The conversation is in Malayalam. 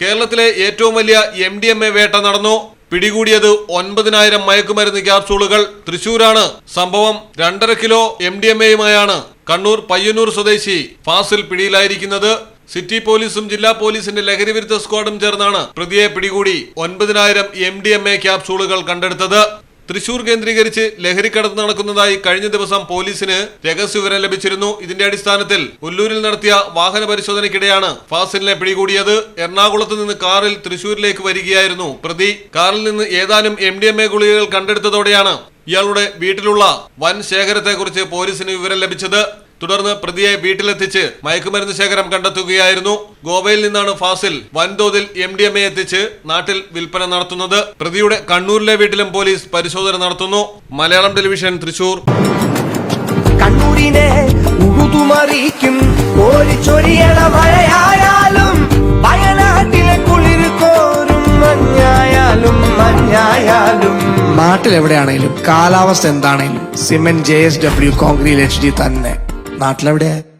കേരളത്തിലെ ഏറ്റവും വലിയ എം ഡി എം എ വേട്ട നടന്നു. പിടികൂടിയത് ഒൻപതിനായിരം മയക്കുമരുന്ന് ക്യാപ്സൂളുകൾ. തൃശൂരാണ്. സംഭവം രണ്ടര കിലോ എം ഡി എം എയുമായാണ് കണ്ണൂർ പയ്യന്നൂർ സ്വദേശി ഫാസിൽ പിടിയിലായിരിക്കുന്നത്. സിറ്റി പോലീസും ജില്ലാ പോലീസിന്റെ ലഹരിവിരുദ്ധ സ്ക്വാഡും ചേർന്നാണ് പ്രതിയെ പിടികൂടി ഒൻപതിനായിരം എം ഡി എം എ ക്യാപ്സൂളുകൾ കണ്ടെടുത്തത്. തൃശൂർ കേന്ദ്രീകരിച്ച് ലഹരിക്കടത്ത് നടക്കുന്നതായി കഴിഞ്ഞ ദിവസം പോലീസിന് രഹസ്യവിവരം ലഭിച്ചിരുന്നു. ഇതിന്റെ അടിസ്ഥാനത്തിൽ ഉല്ലൂരിൽ നടത്തിയ വാഹന പരിശോധനയ്ക്കിടെയാണ് ഫാസിലിനെ പിടികൂടിയത്. എറണാകുളത്ത് നിന്ന് കാറിൽ തൃശൂരിലേക്ക് വരികയായിരുന്നു പ്രതി. കാറിൽ നിന്ന് ഏതാനും എം ഡി എം എ ഗുളികകൾ കണ്ടെടുത്തതോടെയാണ് ഇയാളുടെ വീട്ടിലുള്ള വൻ ശേഖരത്തെക്കുറിച്ച് പോലീസിന് വിവരം ലഭിച്ചത്. തുടർന്ന് പ്രതിയെ വീട്ടിലെത്തിച്ച് മയക്കുമരുന്ന് ശേഖരം കണ്ടെത്തുകയായിരുന്നു. ഗോവയിൽ നിന്നാണ് ഫാസിൽ വൻതോതിൽ എം ഡി എം എ എത്തിച്ച് നാട്ടിൽ വിൽപ്പന നടത്തുന്നത്. പ്രതിയുടെ കണ്ണൂരിലെ വീട്ടിലും പോലീസ് പരിശോധന നടത്തുന്നു. മലയാളം ടെലിവിഷൻ തൃശൂർ. കണ്ണൂരിനെ ഉഴുതുമറിയിക്കും കോരിച്ചൊരിയണ മഴയായാലും വയനാട്ടിലെ മഞ്ഞായാലും മഞ്ഞായാലും. നാട്ടിലെവിടെയാണേലും കാലാവസ്ഥ എന്താണേലും cement J S W concrete H D തന്നെ. നാട്ടിലെവിടെ?